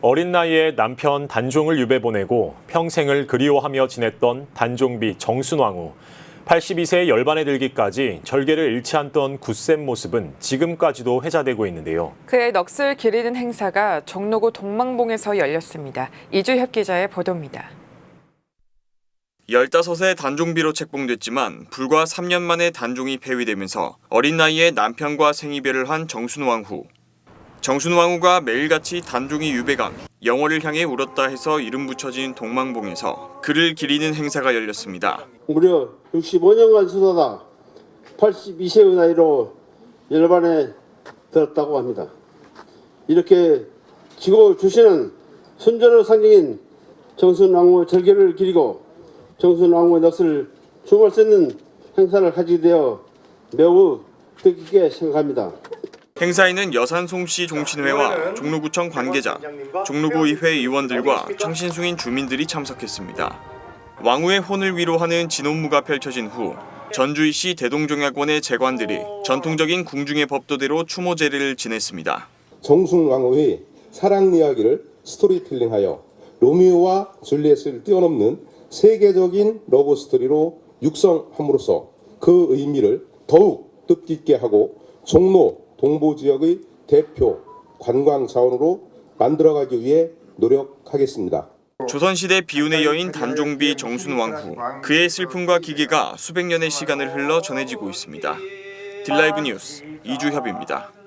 어린 나이에 남편 단종을 유배 보내고 평생을 그리워하며 지냈던 단종비 정순왕후. 82세의 열반에 들기까지 절개를 잃지 않던 굳센 모습은 지금까지도 회자되고 있는데요. 그의 넋을 기리는 행사가 종로구 동망봉에서 열렸습니다. 이주협 기자의 보도입니다. 15세 단종비로 책봉됐지만 불과 3년 만에 단종이 폐위되면서 어린 나이에 남편과 생이별을 한 정순왕후. 정순왕후가 매일같이 단종이 유배감, 영월을 향해 울었다 해서 이름 붙여진 동망봉에서 그를 기리는 행사가 열렸습니다. 무려 65년간 수다다 82세의 나이로 열반에 들었다고 합니다. 이렇게 지고 주시는 순전의 상징인 정순왕후의 절개를 기리고 정순왕후의 넋을 춤을 쓰는 행사를 하게 되어 매우 뜻깊게 생각합니다. 행사에는 여산송씨 종친회와 종로구청 관계자, 종로구의회 의원들과 청신숭인 주민들이 참석했습니다. 왕후의 혼을 위로하는 진혼무가 펼쳐진 후 전주이시 대동종약원의 재관들이 전통적인 궁중의 법도대로 추모제를 지냈습니다. 정순 왕후의 사랑 이야기를 스토리텔링하여 로미오와 줄리엣을 뛰어넘는 세계적인 러브 스토리로 육성함으로써 그 의미를 더욱 뜻깊게 하고 종로 동부 지역의 대표 관광 자원으로 만들어가기 위해 노력하겠습니다. 조선시대 비운의 여인 단종비 정순왕후 그의 슬픔과 기계가 수백 년의 시간을 흘러 전해지고 있습니다. 딜라이브 뉴스 이주협입니다.